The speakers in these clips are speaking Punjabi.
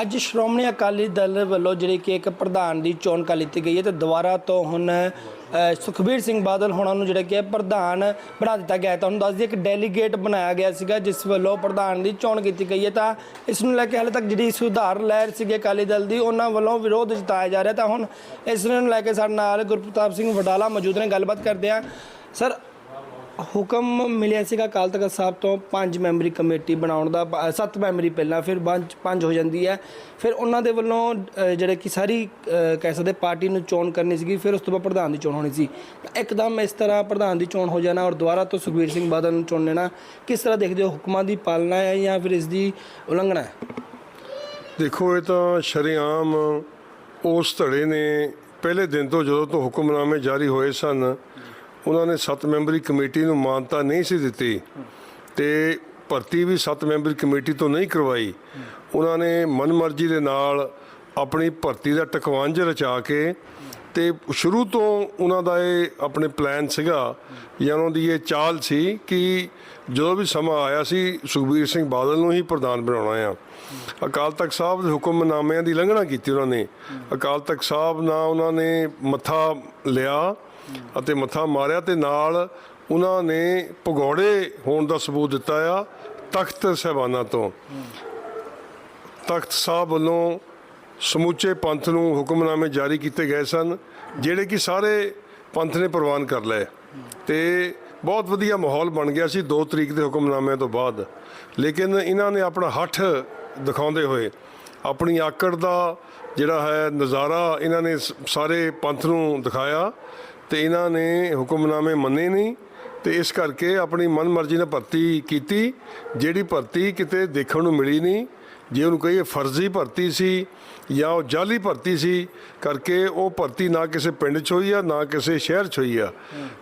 ਅੱਜ ਸ਼੍ਰੋਮਣੀ ਅਕਾਲੀ ਦਲ ਵੱਲੋਂ ਜਿਹੜੀ ਕਿ ਇੱਕ ਪ੍ਰਧਾਨ ਦੀ ਚੋਣ ਕਰ ਲਈ ਗਈ ਹੈ ਤੇ ਦੁਬਾਰਾ ਤੋਂ ਹੁਣ ਸੁਖਬੀਰ ਸਿੰਘ ਬਾਦਲ ਹੋਣਾ ਨੂੰ ਜਿਹੜਾ ਕਿ ਪ੍ਰਧਾਨ ਬਣਾ ਦਿੱਤਾ ਗਿਆ ਹੈ। ਤੁਹਾਨੂੰ ਦੱਸ ਦਈਏ ਇੱਕ ਡੈਲੀਗੇਟ ਬਣਾਇਆ ਗਿਆ ਸੀਗਾ, ਜਿਸ ਵੱਲੋਂ ਪ੍ਰਧਾਨ ਦੀ ਚੋਣ ਕੀਤੀ ਗਈ ਹੈ। ਤਾਂ ਇਸ ਨੂੰ ਲੈ ਕੇ ਹਾਲੇ ਤੱਕ ਜਿਹੜੀ ਸੁਧਾਰ ਲਹਿਰ ਸੀਗੀ ਅਕਾਲੀ ਦਲ ਦੀ, ਉਹਨਾਂ ਵੱਲੋਂ ਵਿਰੋਧ ਜਤਾਇਆ ਜਾ ਰਿਹਾ ਤਾਂ ਹੁਣ ਇਸ ਨੂੰ ਲੈ ਕੇ ਸਾਡੇ ਨਾਲ ਗੁਰਪ੍ਰਤਾਪ ਸਿੰਘ ਵਡਾਲਾ ਮੌਜੂਦ ਨੇ। ਗੱਲਬਾਤ ਕਰਦੇ ਆ ਸਰ ਹੁਕਮ ਮਿਲਿਆ ਸੀਗਾ ਅਕਾਲ ਤਖਤ ਸਾਹਿਬ ਤੋਂ ਪੰਜ ਮੈਂਬਰੀ ਕਮੇਟੀ ਬਣਾਉਣ ਦਾ ਸੱਤ ਮੈਂਬਰੀ ਪਹਿਲਾਂ, ਫਿਰ ਪੰਜ ਪੰਜ ਹੋ ਜਾਂਦੀ ਹੈ। ਫਿਰ ਉਹਨਾਂ ਦੇ ਵੱਲੋਂ ਜਿਹੜੇ ਕਿ ਸਾਰੀ ਕਹਿ ਸਕਦੇ ਪਾਰਟੀ ਨੂੰ ਚੋਣ ਕਰਨੀ ਸੀਗੀ, ਫਿਰ ਉਸ ਤੋਂ ਬਾਅਦ ਪ੍ਰਧਾਨ ਦੀ ਚੋਣ ਹੋਣੀ ਸੀ। ਇੱਕਦਮ ਇਸ ਤਰ੍ਹਾਂ ਪ੍ਰਧਾਨ ਦੀ ਚੋਣ ਹੋ ਜਾਣਾ ਔਰ ਦੁਬਾਰਾ ਤੋਂ ਸੁਖਬੀਰ ਸਿੰਘ ਬਾਦਲ ਨੂੰ ਚੁਣ ਲੈਣਾ, ਕਿਸ ਤਰ੍ਹਾਂ ਦੇਖਦੇ ਹੋ ਹੁਕਮਾਂ ਦੀ ਪਾਲਣਾ ਹੈ ਜਾਂ ਫਿਰ ਇਸ ਦੀ ਉਲੰਘਣਾ ਹੈ? ਦੇਖੋ, ਇਹ ਤਾਂ ਸ਼ਰੇਆਮ ਉਸ ਧੜੇ ਨੇ, ਪਹਿਲੇ ਦਿਨ ਤੋਂ ਜਦੋਂ ਤੋਂ ਹੁਕਮਨਾਮੇ ਜਾਰੀ ਹੋਏ ਸਨ ਉਹਨਾਂ ਨੇ 7 ਮੈਂਬਰੀ ਕਮੇਟੀ ਨੂੰ ਮਾਨਤਾ ਨਹੀਂ ਸੀ ਦਿੱਤੀ ਤੇ ਭਰਤੀ ਵੀ 7 ਮੈਂਬਰੀ ਕਮੇਟੀ ਤੋਂ ਨਹੀਂ ਕਰਵਾਈ। ਉਹਨਾਂ ਨੇ ਮਨਮਰਜ਼ੀ ਦੇ ਨਾਲ ਆਪਣੀ ਭਰਤੀ ਦਾ ਟਕਵਾਂਝ ਰਚਾ ਕੇ ਤੇ ਸ਼ੁਰੂ ਤੋਂ ਉਹਨਾਂ ਦਾ ਇਹ ਆਪਣੇ ਪਲਾਨ ਸੀਗਾ, ਜਾਂ ਉਹਨਾਂ ਦੀ ਇਹ ਚਾਲ ਸੀ ਕਿ ਜਦੋਂ ਵੀ ਸਮਾਂ ਆਇਆ ਸੀ, ਸੁਖਬੀਰ ਸਿੰਘ ਬਾਦਲ ਨੂੰ ਹੀ ਪ੍ਰਧਾਨ ਬਣਾਉਣਾ ਆ। ਅਕਾਲ ਤਖਤ ਸਾਹਿਬ ਦੇ ਹੁਕਮਨਾਮਿਆਂ ਦੀ ਲੰਘਣਾ ਕੀਤੀ ਉਹਨਾਂ ਨੇ। ਅਕਾਲ ਤਖਤ ਸਾਹਿਬ ਨਾਲ ਉਹਨਾਂ ਨੇ ਮੱਥਾ ਲਿਆ ਅਤੇ ਮੱਥਾ ਮਾਰਿਆ ਤੇ ਨਾਲ ਉਹਨਾਂ ਨੇ ਭਗੌੜੇ ਹੋਣ ਦਾ ਸਬੂਤ ਦਿੱਤਾ ਆ ਤਖਤ ਸਹਿਬਾਨਾਂ ਤੋਂ। ਤਖਤ ਸਾਹਿਬ ਵੱਲੋਂ ਸਮੁੱਚੇ ਪੰਥ ਨੂੰ ਹੁਕਮਨਾਮੇ ਜਾਰੀ ਕੀਤੇ ਗਏ ਸਨ, ਜਿਹੜੇ ਕਿ ਸਾਰੇ ਪੰਥ ਨੇ ਪ੍ਰਵਾਨ ਕਰ ਲਏ। ਤੇ ਬਹੁਤ ਵਧੀਆ ਮਾਹੌਲ ਬਣ ਗਿਆ ਸੀ 2 ਤਰੀਕ ਦੇ ਹੁਕਮਨਾਮਿਆਂ ਤੋਂ ਬਾਅਦ। ਲੇਕਿਨ ਇਹਨਾਂ ਨੇ ਆਪਣਾ ਹੱਠ ਦਿਖਾਉਂਦੇ ਹੋਏ ਆਪਣੀ ਆਕੜ ਦਾ ਜਿਹੜਾ ਹੈ ਨਜ਼ਾਰਾ ਇਹਨਾਂ ਨੇ ਸਾਰੇ ਪੰਥ ਨੂੰ ਦਿਖਾਇਆ ਤੇ ਇਹਨਾਂ ਨੇ ਹੁਕਮਨਾਮੇ ਮੰਨੇ ਨਹੀਂ। ਤੇ ਇਸ ਕਰਕੇ ਆਪਣੀ ਮਨਮਰਜ਼ੀ ਨਾਲ ਭਰਤੀ ਕੀਤੀ, ਜਿਹੜੀ ਭਰਤੀ ਕਿਤੇ ਦੇਖਣ ਨੂੰ ਮਿਲੀ ਨਹੀਂ। ਜੇ ਉਹਨੂੰ ਕਹੀਏ ਫਰਜ਼ੀ ਭਰਤੀ ਸੀ ਜਾਂ ਉਹ ਜਾਲੀ ਭਰਤੀ ਸੀ, ਕਰਕੇ ਉਹ ਭਰਤੀ ਨਾ ਕਿਸੇ ਪਿੰਡ 'ਚ ਹੋਈ ਆ, ਨਾ ਕਿਸੇ ਸ਼ਹਿਰ 'ਚ ਹੋਈ ਆ।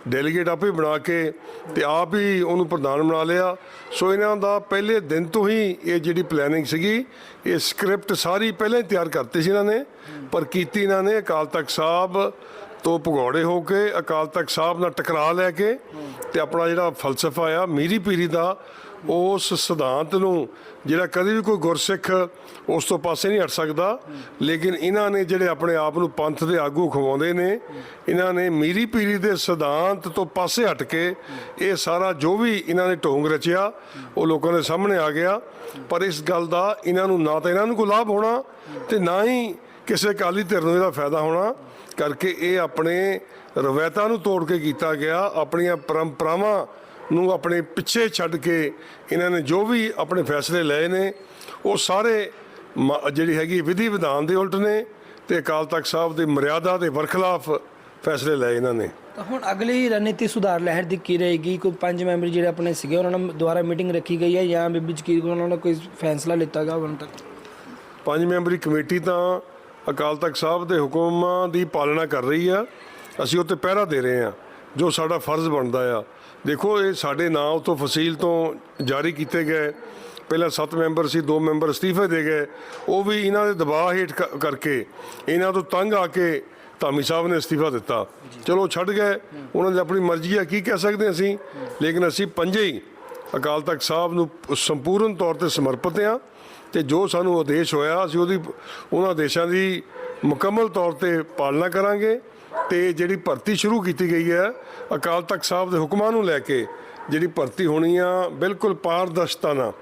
ਡੈਲੀਗੇਟ ਆਪੇ ਬਣਾ ਕੇ ਤੇ ਆਪ ਹੀ ਉਹਨੂੰ ਪ੍ਰਧਾਨ ਬਣਾ ਲਿਆ। ਸੋ ਇਹਨਾਂ ਦਾ ਪਹਿਲੇ ਦਿਨ ਤੋਂ ਹੀ ਇਹ ਜਿਹੜੀ ਪਲੈਨਿੰਗ ਸੀਗੀ, ਇਹ ਸਕ੍ਰਿਪਟ ਸਾਰੀ ਪਹਿਲਾਂ ਹੀ ਤਿਆਰ ਕਰਤੀ ਸੀ ਇਹਨਾਂ ਨੇ। ਪਰ ਕੀਤੀ ਇਹਨਾਂ ਨੇ ਅਕਾਲ ਤਖਤ ਸਾਹਿਬ ਤੋਂ ਭਗੌੜੇ ਹੋ ਕੇ ਅਕਾਲ ਤਖਤ ਸਾਹਿਬ ਨਾਲ ਟਕਰਾ ਲੈ ਕੇ ਤੇ ਆਪਣਾ ਜਿਹੜਾ ਫਲਸਫਾ ਆ, ਮੀਰੀ ਪੀਰੀ ਦਾ, ਉਸ ਸਿਧਾਂਤ ਨੂੰ ਜਿਹੜਾ ਕਦੇ ਵੀ ਕੋਈ ਗੁਰਸਿੱਖ ਉਸ ਤੋਂ ਪਾਸੇ ਨਹੀਂ ਹਟ ਸਕਦਾ। ਲੇਕਿਨ ਇਹਨਾਂ ਨੇ ਜਿਹੜੇ ਆਪਣੇ ਆਪ ਨੂੰ ਪੰਥ ਦੇ ਆਗੂ ਖਵਾਉਂਦੇ ਨੇ, ਇਹਨਾਂ ਨੇ ਮੀਰੀ ਪੀਰੀ ਦੇ ਸਿਧਾਂਤ ਤੋਂ ਪਾਸੇ ਹਟ ਕੇ ਇਹ ਸਾਰਾ ਜੋ ਵੀ ਇਹਨਾਂ ਨੇ ਢੋਂਗ ਰਚਿਆ, ਉਹ ਲੋਕਾਂ ਦੇ ਸਾਹਮਣੇ ਆ ਗਿਆ। ਪਰ ਇਸ ਗੱਲ ਦਾ ਇਹਨਾਂ ਨੂੰ ਨਾ ਤਾਂ ਇਹਨਾਂ ਨੂੰ ਕੋਈ ਲਾਭ ਹੋਣਾ ਤੇ ਨਾ ਹੀ ਕਿਸੇ ਅਕਾਲੀ ਧਿਰ ਨੂੰ ਇਹਦਾ ਫਾਇਦਾ ਹੋਣਾ ਕਰਕੇ ਇਹ ਆਪਣੇ ਰਵਾਇਤਾਂ ਨੂੰ ਤੋੜ ਕੇ ਕੀਤਾ ਗਿਆ ਆਪਣੀਆਂ ਪਰੰਪਰਾਵਾਂ ਨੂੰ ਆਪਣੇ ਪਿੱਛੇ ਛੱਡ ਕੇ ਇਹਨਾਂ ਨੇ ਜੋ ਵੀ ਆਪਣੇ ਫੈਸਲੇ ਲਏ ਨੇ ਉਹ ਸਾਰੇ ਜਿਹੜੀ ਹੈਗੀ ਵਿਧੀ ਵਿਧਾਨ ਦੇ ਉਲਟ ਨੇ ਤੇ ਅਕਾਲ ਤਖਤ ਸਾਹਿਬ ਦੀ ਮਰਿਆਦਾ ਦੇ ਵਰਖਲਾਫ ਫੈਸਲੇ ਲਏ ਇਹਨਾਂ ਨੇ। ਹੁਣ ਅਗਲੀ ਰਣਨੀਤੀ ਸੁਧਾਰ ਲਹਿਰ ਦੀ ਕੀ ਰਹੇਗੀ? ਕੋਈ ਪੰਜ ਮੈਂਬਰ ਜਿਹੜੇ ਆਪਣੇ ਸੀਗੇ ਉਹਨਾਂ ਨਾਲ ਦੁਬਾਰਾ ਮੀਟਿੰਗ ਰੱਖੀ ਗਈ ਹੈ ਜਾਂ ਬੀਬੀ ਜਕੀਰ ਕੋਲ ਉਹਨਾਂ ਨੇ ਕੋਈ ਫੈਸਲਾ ਲਿੱਤਾ ਗਿਆ ਹੁਣ ਤੱਕ? ਪੰਜ ਮੈਂਬਰੀ ਕਮੇਟੀ ਤਾਂ ਅਕਾਲ ਤਖਤ ਸਾਹਿਬ ਦੇ ਹੁਕਮਾਂ ਦੀ ਪਾਲਣਾ ਕਰ ਰਹੀ ਆ। ਅਸੀਂ ਉੱਤੇ ਪਹਿਰਾ ਦੇ ਰਹੇ ਆ, ਜੋ ਸਾਡਾ ਫਰਜ਼ ਬਣਦਾ ਆ। ਦੇਖੋ, ਇਹ ਸਾਡੇ ਨਾਂ ਉਤੋਂ ਫਸੀਲ ਤੋਂ ਜਾਰੀ ਕੀਤੇ ਗਏ। ਪਹਿਲਾਂ 7 ਮੈਂਬਰ ਸੀ 2 ਮੈਂਬਰ ਅਸਤੀਫੇ ਦੇ ਗਏ। ਉਹ ਵੀ ਇਹਨਾਂ ਦੇ ਦਬਾਅ ਹੇਠ ਕ- ਕਰਕੇ ਇਹਨਾਂ ਤੋਂ ਤੰਗ ਆ ਕੇ ਧਾਮੀ ਸਾਹਿਬ ਨੇ ਅਸਤੀਫਾ ਦਿੱਤਾ। ਚਲੋ, ਛੱਡ ਗਏ। ਉਹਨਾਂ ਦੀ ਆਪਣੀ ਮਰਜ਼ੀ ਆ, ਕੀ ਕਹਿ ਸਕਦੇ ਅਸੀਂ? ਲੇਕਿਨ ਅਸੀਂ ਪੰਜੇ ਹੀ ਅਕਾਲ ਤਖਤ ਸਾਹਿਬ ਨੂੰ ਸੰਪੂਰਨ ਤੌਰ ਤੇ ਸਮਰਪਿਤ ਹਾਂ ਤੇ ਜੋ ਸਾਨੂੰ ਆਦੇਸ਼ ਹੋਇਆ, ਅਸੀਂ ਉਹਦੀ, ਉਹਨਾਂ ਆਦੇਸ਼ਾਂ ਦੀ ਮੁਕੰਮਲ ਤੌਰ ਤੇ ਪਾਲਣਾ ਕਰਾਂਗੇ ਤੇ ਜਿਹੜੀ ਭਰਤੀ ਸ਼ੁਰੂ ਕੀਤੀ ਗਈ ਹੈ, ਅਕਾਲ ਤਖਤ ਸਾਹਿਬ ਦੇ ਹੁਕਮਾਂ ਨੂੰ ਲੈ ਕੇ ਜਿਹੜੀ ਭਰਤੀ ਹੋਣੀ ਆ, ਬਿਲਕੁਲ ਪਾਰਦਰਸ਼ਤਾ ਨਾਲ,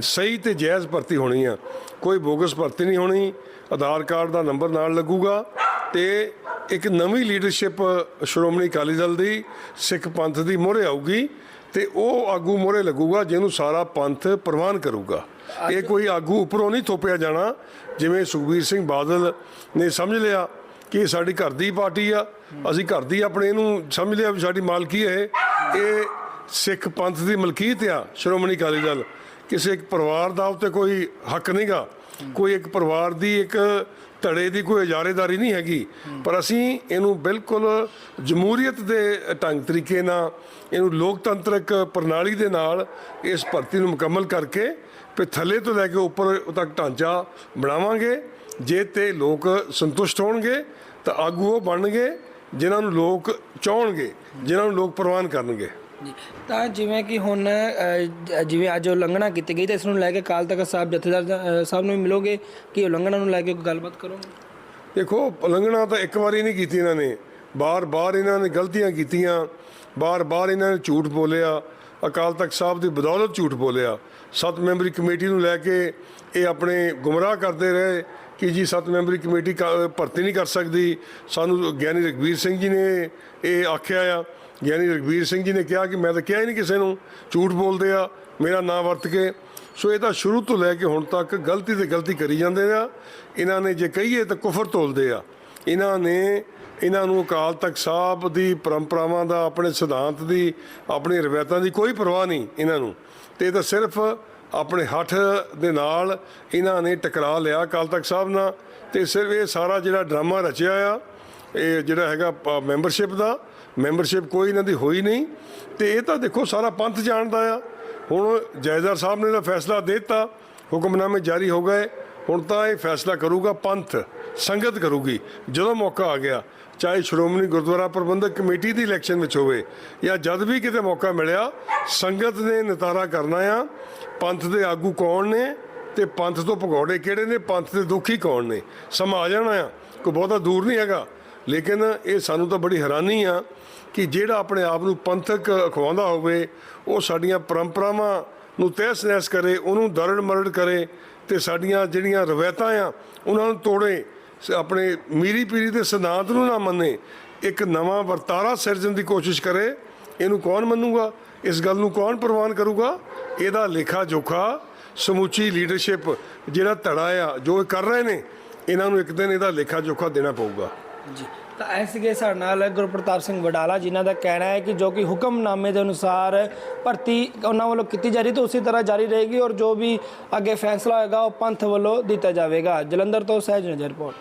ਸਹੀ ਤੇ ਜਾਇਜ਼ ਭਰਤੀ ਹੋਣੀ ਆ। ਕੋਈ ਬੋਗਸ ਭਰਤੀ ਨਹੀਂ ਹੋਣੀ, ਆਧਾਰ ਕਾਰਡ ਦਾ ਨੰਬਰ ਨਾਲ ਲੱਗੂਗਾ ਤੇ ਇੱਕ ਨਵੀਂ ਲੀਡਰਸ਼ਿਪ ਸ਼੍ਰੋਮਣੀ ਅਕਾਲੀ ਦਲ ਦੀ, ਸਿੱਖ ਪੰਥ ਦੀ ਮੋਹਰੇ ਆਊਗੀ। ਤੇ ਉਹ ਆਗੂ ਮੋਹਰੇ ਲੱਗੂਗਾ ਜਿਹਨੂੰ ਸਾਰਾ ਪੰਥ ਪ੍ਰਵਾਨ ਕਰੂਗਾ। ਇਹ ਕੋਈ ਆਗੂ ਉੱਪਰੋਂ ਨਹੀਂ ਥੋਪਿਆ ਜਾਣਾ। ਜਿਵੇਂ ਸੁਖਬੀਰ ਸਿੰਘ ਬਾਦਲ ਨੇ ਸਮਝ ਲਿਆ ਕਿ ਸਾਡੀ ਘਰ ਦੀ ਪਾਰਟੀ ਆ ਅਸੀਂ ਘਰ ਦੀ ਆਪਣੇ ਇਹਨੂੰ ਸਮਝ ਲਿਆ ਵੀ ਸਾਡੀ ਮਾਲਕੀ ਹੈ ਇਹ। ਇਹ ਸਿੱਖ ਪੰਥ ਦੀ ਮਲਕੀਅਤ ਆ ਸ਼੍ਰੋਮਣੀ ਅਕਾਲੀ ਦਲ। ਕਿਸੇ ਇੱਕ ਪਰਿਵਾਰ ਦਾ ਉੱਤੇ ਕੋਈ ਹੱਕ ਨਹੀਂਗਾ। ਕੋਈ ਇੱਕ ਪਰਿਵਾਰ ਦੀ ਇੱਕ ਧੜੇ ਦੀ ਕੋਈ ਇਜਾਰੇਦਾਰੀ ਨਹੀਂ ਹੈਗੀ। ਪਰ ਅਸੀਂ ਇਹਨੂੰ ਬਿਲਕੁਲ ਜਮਹੂਰੀਅਤ ਦੇ ਢੰਗ ਤਰੀਕੇ ਨਾਲ, ਇਹਨੂੰ ਲੋਕਤੰਤਰਕ ਪ੍ਰਣਾਲੀ ਦੇ ਨਾਲ ਇਸ ਭਰਤੀ ਨੂੰ ਮੁਕੰਮਲ ਕਰਕੇ ਫਿਰ ਥੱਲੇ ਤੋਂ ਲੈ ਕੇ ਉੱਪਰ ਤੱਕ ਢਾਂਚਾ ਬਣਾਵਾਂਗੇ। ਜੇ ਤੇ ਲੋਕ ਸੰਤੁਸ਼ਟ ਹੋਣਗੇ, ਤਾਂ ਆਗੂ ਉਹ ਬਣਨਗੇ, ਜਿਨ੍ਹਾਂ ਨੂੰ ਲੋਕ ਚਾਹਣਗੇ, ਜਿਨ੍ਹਾਂ ਨੂੰ ਲੋਕ ਪ੍ਰਵਾਨ ਕਰਨਗੇ। ਜੀ। ਤਾਂ ਜਿਵੇਂ ਕਿ ਹੁਣ ਅ, ਜਿਵੇਂ ਅੱਜ ਉਲੰਘਣਾ ਕੀਤੀ ਗਈ ਤਾਂ ਇਸ ਨੂੰ ਲੈ ਕੇ ਕਾਲ ਤਖਤ ਸਾਹਿਬ ਜਥੇਦਾਰ ਅ, ਸਾਹਿਬ ਨੂੰ ਵੀ ਮਿਲੋਗੇ ਕਿ ਉਲੰਘਣਾ ਨੂੰ ਲੈ ਕੇ ਕੋਈ ਗੱਲਬਾਤ ਕਰੋਗੇ? ਦੇਖੋ ਉਲੰਘਣਾ ਤਾਂ ਇੱਕ ਵਾਰੀ ਨਹੀਂ ਕੀਤੀ ਇਹਨਾਂ ਨੇ। ਬਾਰ-ਬਾਰ ਇਹਨਾਂ ਨੇ ਗਲਤੀਆਂ ਕੀਤੀਆਂ ਬਾਰ-ਬਾਰ ਇਹਨਾਂ ਨੇ ਝੂਠ ਬੋਲਿਆ ਅਕਾਲ ਤਖਤ ਸਾਹਿਬ ਦੀ ਬਦੌਲਤ ਝੂਠ ਬੋਲਿਆ। ਸੱਤ ਮੈਂਬਰੀ ਕਮੇਟੀ ਨੂੰ ਲੈ ਕੇ ਇਹ ਆਪਣੇ ਗੁੰਮਰਾਹ ਕਰਦੇ ਰਹੇ ਕਿ ਜੀ ਸੱਤ ਮੈਂਬਰੀ ਕਮੇਟੀ ਕ- ਭਰਤੀ ਨਹੀਂ ਕਰ ਸਕਦੀ। ਸਾਨੂੰ ਗਿਆਨੀ ਰਘਬੀਰ ਸਿੰਘ ਜੀ ਨੇ ਇਹ ਆਖਿਆ ਆ। ਗਿਆਨੀ ਰਘਵੀਰ ਸਿੰਘ ਜੀ ਨੇ ਕਿਹਾ ਕਿ ਮੈਂ ਤਾਂ ਕਿਹਾ ਹੀ ਨਹੀਂ ਕਿਸੇ ਨੂੰ, ਝੂਠ ਬੋਲਦੇ ਆ, ਮੇਰਾ ਨਾਂ ਵਰਤ ਕੇ। ਸੋ ਇਹ ਤਾਂ ਸ਼ੁਰੂ ਤੋਂ ਲੈ ਕੇ ਹੁਣ ਤੱਕ ਗਲਤੀ ਤੇ ਗਲਤੀ ਕਰੀ ਜਾਂਦੇ ਆ। ਇਹਨਾਂ ਨੇ ਜੇ ਕਹੀਏ ਤਾਂ ਕੁਫਰ ਤੋਲਦੇ ਆ। ਇਹਨਾਂ ਨੇ, ਇਹਨਾਂ ਨੂੰ ਅਕਾਲ ਤਖਤ ਸਾਹਿਬ ਦੀ ਪਰੰਪਰਾਵਾਂ ਦਾ, ਆਪਣੇ ਸਿਧਾਂਤ ਦੀ ਆਪਣੀ ਰਵਾਇਤਾਂ ਦੀ ਕੋਈ ਪਰਵਾਹ ਨਹੀਂ ਇਹਨਾਂ ਨੂੰ। ਤੇ ਇਹ ਤਾਂ ਸਿਰਫ ਆਪਣੇ ਹੱਥ ਦੇ ਨਾਲ ਇਹਨਾਂ ਨੇ ਟਕਰਾ ਲਿਆ ਅਕਾਲ ਤਖਤ ਸਾਹਿਬ ਨਾਲ। ਤੇ ਸਿਰਫ ਇਹ ਸਾਰਾ ਜਿਹੜਾ ਡਰਾਮਾ ਰਚਿਆ ਆ, ਇਹ ਜਿਹੜਾ ਹੈਗਾ ਮੈਂਬਰਸ਼ਿਪ ਦਾ ਮੈਂਬਰਸ਼ਿਪ ਕੋਈ ਇਹਨਾਂ ਦੀ ਹੋਈ ਨਹੀਂ ਤੇ ਇਹ ਤਾਂ ਦੇਖੋ ਸਾਰਾ ਪੰਥ ਜਾਣਦਾ ਆ। ਹੁਣ ਜੈਦਾਰ ਸਾਹਿਬ ਨੇ ਤਾਂ ਫੈਸਲਾ ਦੇ ਦਿੱਤਾ, ਹੁਕਮਨਾਮੇ ਜਾਰੀ ਹੋ ਗਏ, ਹੁਣ ਤਾਂ ਇਹ ਫੈਸਲਾ ਕਰੂਗਾ ਪੰਥ, ਸੰਗਤ ਕਰੂਗੀ, ਜਦੋਂ ਮੌਕਾ ਆ ਗਿਆ, ਚਾਹੇ ਸ਼੍ਰੋਮਣੀ ਗੁਰਦੁਆਰਾ ਪ੍ਰਬੰਧਕ ਕਮੇਟੀ ਦੀ ਇਲੈਕਸ਼ਨ ਵਿੱਚ ਹੋਵੇ ਜਾਂ ਜਦ ਵੀ ਕਿਤੇ ਮੌਕਾ ਮਿਲਿਆ, ਸੰਗਤ ਨੇ ਨਿਤਾਰਾ ਕਰਨਾ ਆ, ਪੰਥ ਦੇ ਆਗੂ ਕੌਣ ਨੇ ਤੇ ਪੰਥ ਤੋਂ ਭਗੌੜੇ ਕਿਹੜੇ ਨੇ, ਪੰਥ ਦੇ ਦੁਖੀ ਕੌਣ ਨੇ, ਸਮਾ ਜਾਣਾ ਆ, ਕੋਈ ਬਹੁਤਾ ਦੂਰ ਨਹੀਂ ਹੈਗਾ। ਲੇਕਿਨ ਇਹ ਸਾਨੂੰ ਤਾਂ ਬੜੀ ਹੈਰਾਨੀ ਆ ਕਿ ਜਿਹੜਾ ਆਪਣੇ ਆਪ ਨੂੰ ਪੰਥਕ ਅਖਵਾਉਂਦਾ ਹੋਵੇ, ਉਹ ਸਾਡੀਆਂ ਪਰੰਪਰਾਵਾਂ ਨੂੰ ਤਹਿਸ ਨਹਿਸ ਕਰੇ, ਉਹਨੂੰ ਦਰੜ ਮਰੜ ਕਰੇ ਤੇ ਸਾਡੀਆਂ ਜਿਹੜੀਆਂ ਰਵਾਇਤਾਂ ਆ, ਉਹਨਾਂ ਨੂੰ ਤੋੜੇ ਆਪਣੇ ਮੀਰੀ ਪੀਰੀ ਦੇ ਸਿਧਾਂਤ ਨੂੰ ਨਾ ਮੰਨੇ, ਇੱਕ ਨਵਾਂ ਵਰਤਾਰਾ ਸਿਰਜਣ ਦੀ ਕੋਸ਼ਿਸ਼ ਕਰੇ, ਇਹਨੂੰ ਕੌਣ ਮੰਨੂਗਾ? ਇਸ ਗੱਲ ਨੂੰ ਕੌਣ ਪ੍ਰਵਾਨ ਕਰੂਗਾ? ਇਹਦਾ ਲੇਖਾ ਜੋਖਾ ਸਮੁੱਚੀ ਲੀਡਰਸ਼ਿਪ ਜਿਹੜਾ ਧੜਾ ਆ, ਜੋ ਇਹ ਕਰ ਰਹੇ ਨੇ, ਇਹਨਾਂ ਨੂੰ ਇੱਕ ਦਿਨ ਇਹਦਾ ਲੇਖਾ ਜੋਖਾ ਦੇਣਾ ਪਊਗਾ। ਜੀ। ਤਾਂ ਐ ਸੀਗੇ ਸਾਡੇ ਨਾਲ ਗੁਰਪ੍ਰਤਾਪ ਸਿੰਘ ਵਡਾਲਾ, ਜਿਨ੍ਹਾਂ ਦਾ ਕਹਿਣਾ ਹੈ ਕਿ ਜੋ ਕਿ ਹੁਕਮਨਾਮੇ ਦੇ ਅਨੁਸਾਰ ਭਰਤੀ ਉਹਨਾਂ ਵੱਲੋਂ ਕੀਤੀ ਜਾ ਰਹੀ, ਤਾਂ ਉਸੇ ਤਰ੍ਹਾਂ ਜਾਰੀ ਰਹੇਗੀ ਔਰ ਜੋ ਵੀ ਅੱਗੇ ਫੈਸਲਾ ਹੋਏਗਾ, ਉਹ ਪੰਥ ਵੱਲੋਂ ਦਿੱਤਾ ਜਾਵੇਗਾ। ਜਲੰਧਰ ਤੋਂ ਸਹਿਜ ਨਜ਼ਰ ਰਿਪੋਰਟ।